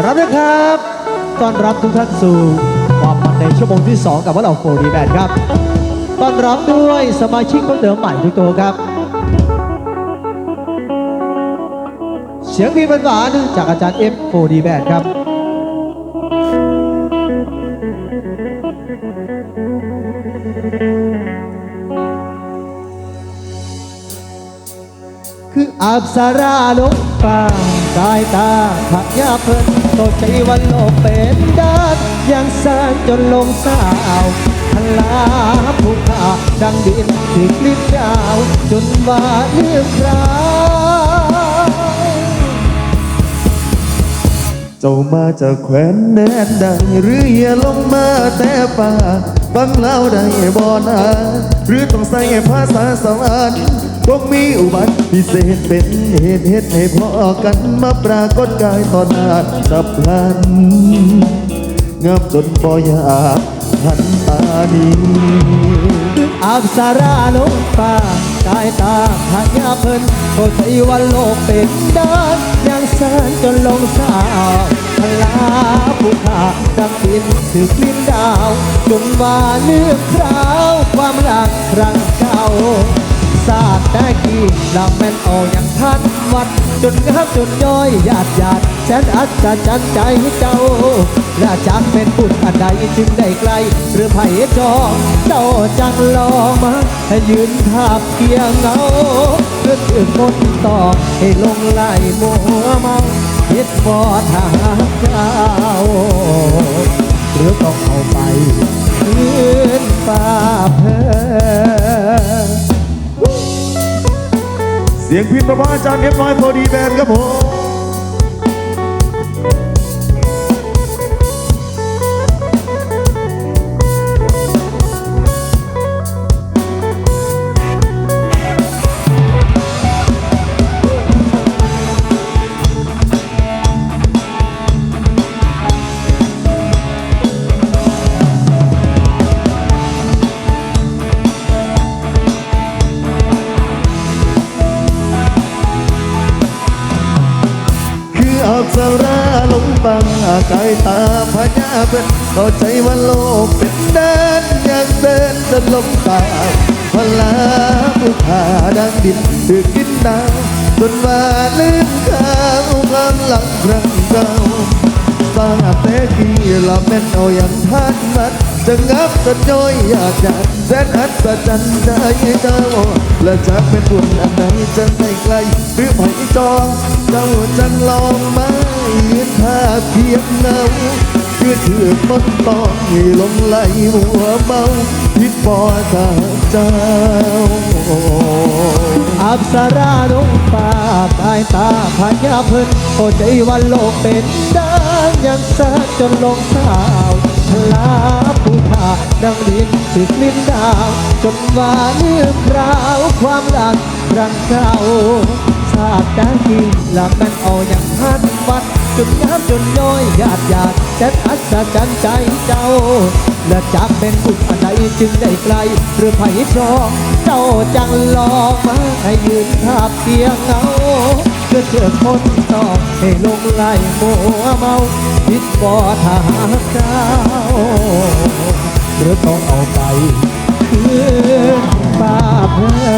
รับนะครับต้อนรับทุกท่านสู่ความมันในชั่วโมงที่ 2 กับว่าเราโฟดีแบนครับต้อนรับด้วยสมาชิกเพิ่มเติมใหม่ทุกตัวครับ เสียงเพลงหวานจากอาจารย์เอฟโฟดีแบนครับคืออาบสาราลงฟ้า กายตาผักยาเพิ่นโตใจวันโลกเป็นด้านยังสานจนลงสาวพลาผู้ขาดังดินที่กลิ้นดาว จนว่าลืมคราวเจ้ามาจากแคว้นแดนใดหรืออย่าลงมาแต่ป่าฟังเล่าได้บ่นาหรือต้องใส่ภาษาสวรรค์ ต้องมีอุบัติพิเศษเป็นเหตุเหตุให้พอกันมาปรากฏกายต่อหน้าสับพลันงามจนบ่อยากหันตานีอาบสาราลงฟ้ากายตาผักยาเพิ่นโตใจวันโลกเป็นด้านยังเสานจนลงสาวพลาผู้ขาดังดินถือกลิ้นดาวจนว่าลืมคราวความรักครั้ง ด้กี่ลำแม่นเอาอย่างท่านวัด จนงับจนย่อยหยาดหยาดแสนอัศจรรย์ใจเจ้า และจากเป็นบุญอันใดจึงได้ไกล หรือไผ่จองเจ้าจังลองมาให้ยืนทาบเพียงเงาเพื่อถึงมนต์ต่อให้ลงไหลมัวเมาคิดบอทางเจ้า สียงพินประพาอาจารย์เอฟน้อยพอดีแบนครับผม ออับสาราลงบังกายตาพญาเป็นเข้าใจว่าโลกเป็นแดนอยางเดินจะลงตาวันลาผู้ขาดังดินถือกินน้ำจนว่าลืมข้าวความหลังครั้งเก่า สร้างแต่กี้ละแม่นเอาอย่างท่านมันจะงับจะย่อยอยากจะแสนอัศจรรย์ใจเจ้าและจะเป็นบุญอันไหนจะไม่ไกลหรือไม่จองเจ้าจังลองมายืนทาเพียงเงาเพื่อถือมนตองให้ลงไหลหัวเมาพิดปอทางเจ้าอับสาราลงฟ้ากายตาพญาเพิ่นโอใจวันโลกเป็นด้ ยังสาจนลงสาวพลาผู้ขาดังดินถึกลิ้นดาว จนว่าลืมราวความรักรังเก่าชาติได้กี่ลำมันเอาอย่างพันวัดจนน้ำจนย้อยหยาดหยาดแสนอัศจรรย์ใจเจ้า และจากเป็นบุญอันใดจึงได้ไกล หรือไผ่ชอง เจ้าจังลองมาให้ยืนทาบเพียงเงา พื่อเจอคนต่อให้ลงไหลมัวเมาพิดบ่ทางเจ้าหรือต้องเอาไปคืนป้าเพื่อ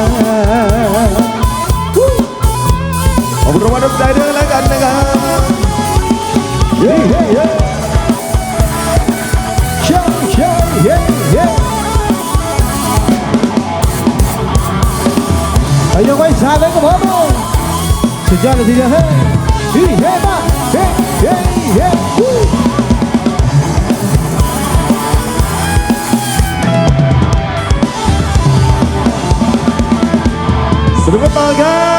ขอบคุณรางวัลน้ำใจด้วยแล้วกันนะครับเย้เย้เย้เช่เช่เย้เย้ไปยังไว้สาเลยกับผมสุดยอดเลยทีเดียวเฮ้ยเฮ้ยเฮ้ยมาเฮ้ยเฮ้ยเฮ้ยวู้สนุกกันต่อครับ